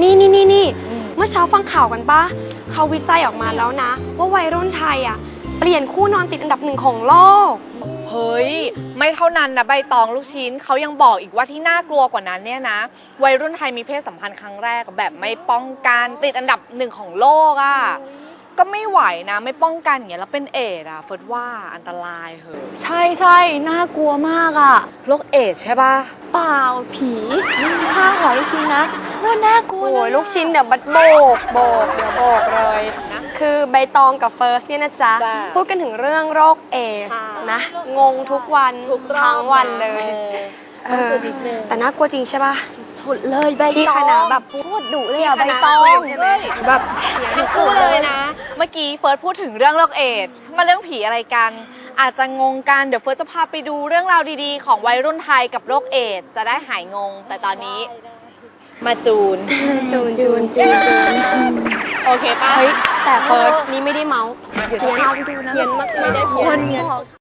นี่นี่นี่นี่อืมเมื่อเช้าฟังข่าวกันปะเขาวิจัยออกมาแล้วนะ ว่าวัยรุ่นไทยอะ เปลี่ยนคู่นอนติดอันดับหนึ่งของโลก เฮ้ย ไม่เท่านั้นนะใบตองลูกชิ้นเขายังบอกอีกว่าที่น่ากลัวกว่านั้นเนี่ยนะ วัยรุ่นไทยมีเพศสัมพันธ์ครั้งแรกแบบไม่ป้องกันติดอันดับหนึ่งของโลกอะ่ะก็ไม่ไหวนะไม่ป้องกันอย่างเงี้ยแล้วเป็นเอดส์อะเฟิร์สว่าอันตรายเหอะใช่ใช่น่ากลัวมากอะโรคเอดส์ใช่ปะเปล่าผี ฆ่าหอลูกชิ้นนะโคตรน่ากลัวโอ้ยลูกชิ้นเดี๋ยวบัดโบกโบกเดี๋ยวโบกเลย คือใบตองกับเฟิร์สเนี่ยนะจ๊ะ พูดกันถึงเรื่องโรคเอสนะ งงทุกวันทั้งวันเลยเออแต่น่ากลัวจริงใช่ปะสุดเลยใบตองที่คณะแบบโคตรดุเลยอะใบตองคุยกันใช่ไหมแบบทั้งคู่เลยนะ เมื่อกี้เฟิร์สพูดถึงเรื่องโรคเอดส์มาเรื่องผีอะไรกัน อาจจะงงกัน เดี๋ยวเฟิร์สจะพาไปดูเรื่องราวดีๆ ของวัยรุ่นไทยกับโรคเอดส์จะได้หายงง แต่ตอนนี้มาจูน จูนจูนจูนโอเคป่ะ เฮ้ย แต่เฟิร์สนี่ไม่ได้เมาส์เดี๋ยวจะพาไปดูนะเพี้ยนมากไม่ได้เพี้ยน